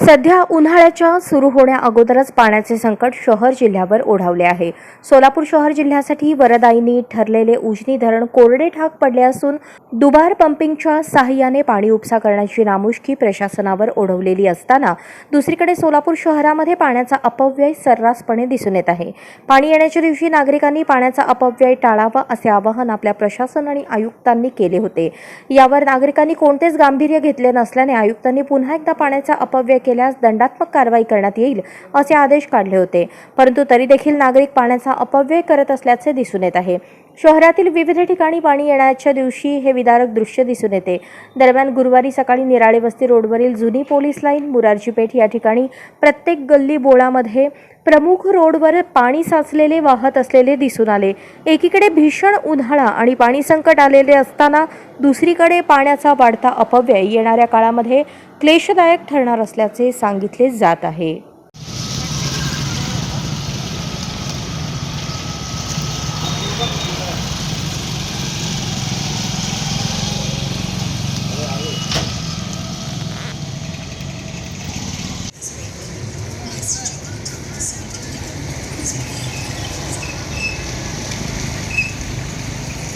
सध्या उन्हाळ्याच्या सुरू होण्या अगोदरच पाण्याचे संकट शहर जिल्ह्यावर ओढावले आहे. सोलापूर शहर जिल्ह्यासाठी वरदायीनी ठरलेले उजनी धरण कोरडे ठाक पडले असून दुबार पंपिंगच्या साहाय्याने पाणी उपसा करण्याची नामुष्की प्रशासनावर ओढवलेली असताना दुसरीकडे सोलापूर शहरामध्ये पाण्याचा अपव्यय सर्रासपणे दिसून येत आहे. पाणी येण्याच्या दिवशी नागरिकांनी पाण्याचा अपव्यय टाळावा असे आवाहन आपल्या प्रशासन आणि आयुक्तांनी केले होते. यावर नागरिकांनी कोणतेच गांभीर्य घेतले नसल्याने आयुक्तांनी पुन्हा एकदा पाण्याचा अपव्यय केल्यास दंडात्मक कारवाई करण्यात येईल असे आदेश काढले होते. परंतु तरी देखील नागरिक पाण्याचा अपव्यय करत असल्याचे दिसून येत आहे. शहरातील विविध ठिकाणी पाणी येण्याच्या दिवशी हे विदारक दृश्य दिसून येते. दरम्यान गुरुवारी सकाळी निराळे वस्ती रोडवरील जुनी पोलीस लाईन मुरारजी पेठ या ठिकाणी प्रत्येक गल्ली बोळामध्ये प्रमुख रोडवर पाणी साचलेले वाहत असलेले दिसून आले. एकीकडे भीषण उन्हाळा आणि पाणी संकट आलेले असताना दुसरीकडे पाण्याचा वाढता अपव्यय येणाऱ्या काळामध्ये क्लेशदायक ठरणार असल्याचे सांगितले जात आहे.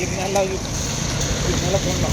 இது நல்லா இது நல்லா